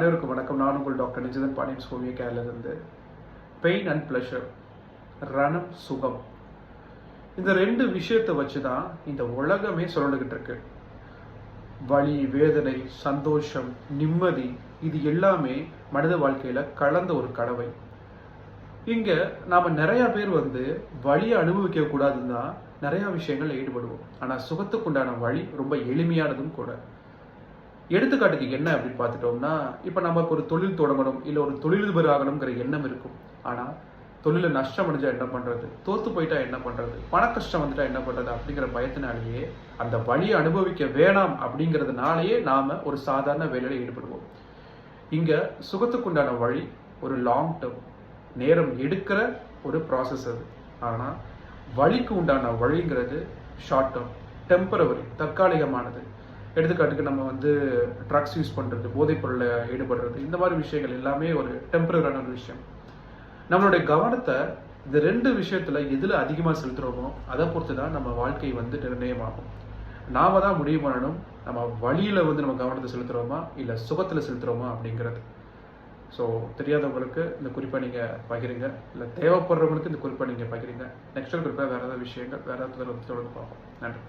அனைவருக்கும் வணக்கம். நான் உங்கள் டாக்டர் நிஜதன் பாண்டியன் சோவிய கேரளிலிருந்து. பெயின் அண்ட் ப்ளஷர் ரணம் சுகம். இந்த ரெண்டு விஷயத்தை வச்சு தான் இந்த உலகமே சுரண்டுகிட்டு இருக்கு. வலி வேதனை சந்தோஷம் நிம்மதி இது எல்லாமே மனித வாழ்க்கையில கலந்த ஒரு கடவை இங்கே நாம நிறைய பேர் வந்து வழியை அனுபவிக்க கூடாதுன்னு தான் நிறைய விஷயங்கள் ஈடுபடுவோம். ஆனால் சுகத்துக்குண்டான வழி ரொம்ப எளிமையானதும் கூட. எடுத்துக்காட்டுக்கு என்ன அப்படின்னு பார்த்துட்டோம்னா இப்போ நமக்கு ஒரு தொழில் தொடங்கணும் இல்லை ஒரு தொழிலதிபர் ஆகணுங்கிற எண்ணம் இருக்கும். ஆனால் தொழிலில் நஷ்டம் அடைஞ்சா என்ன பண்ணுறது தோற்று போயிட்டா என்ன பண்ணுறது பண கஷ்டம் வந்துட்டா என்ன பண்ணுறது அப்படிங்கிற பயத்தினாலேயே அந்த வழியை அனுபவிக்க வேணாம் அப்படிங்கிறதுனாலேயே நாம் ஒரு சாதாரண வேலையில் ஈடுபடுவோம். இங்கே சுகத்துக்குண்டான வழி ஒரு லாங் டேர்ம் நேரம் எடுக்கிற ஒரு ப்ராசஸ் அது. ஆனால் வழிக்கு உண்டான வழிங்கிறது ஷார்ட் டேர்ம் டெம்பரவரி தற்காலிகமானது. எடுத்துக்காட்டுக்கு நம்ம வந்து ட்ரக்ஸ் யூஸ் பண்ணுறது போதைப் பொருளில் ஈடுபடுறது இந்த மாதிரி விஷயங்கள் எல்லாமே ஒரு டெம்பரரான ஒரு விஷயம். நம்மளுடைய கவனத்தை இந்த ரெண்டு விஷயத்தில் எதில் அதிகமாக செலுத்துகிறோமோ அதை பொறுத்து தான் நம்ம வாழ்க்கை வந்து நிர்ணயமாகும். நாம தான் முடிவு பண்ணணும் நம்ம வழியில் வந்து நம்ம கவனத்தை செலுத்துகிறோமா இல்லை சுகத்தில் செலுத்துகிறோமா அப்படிங்கிறது. ஸோ தெரியாதவங்களுக்கு இந்த குறிப்பை நீங்கள் பகிருங்க இல்லை தேவைப்படுறவங்களுக்கு இந்த குறிப்பை நீங்கள் பகிருங்க. நெக்ஸ்ட் குறிப்பாக வேறு ஏதாவது விஷயங்கள் வேறு ஏதாவது தொடர்ந்து பார்ப்போம். நன்றி.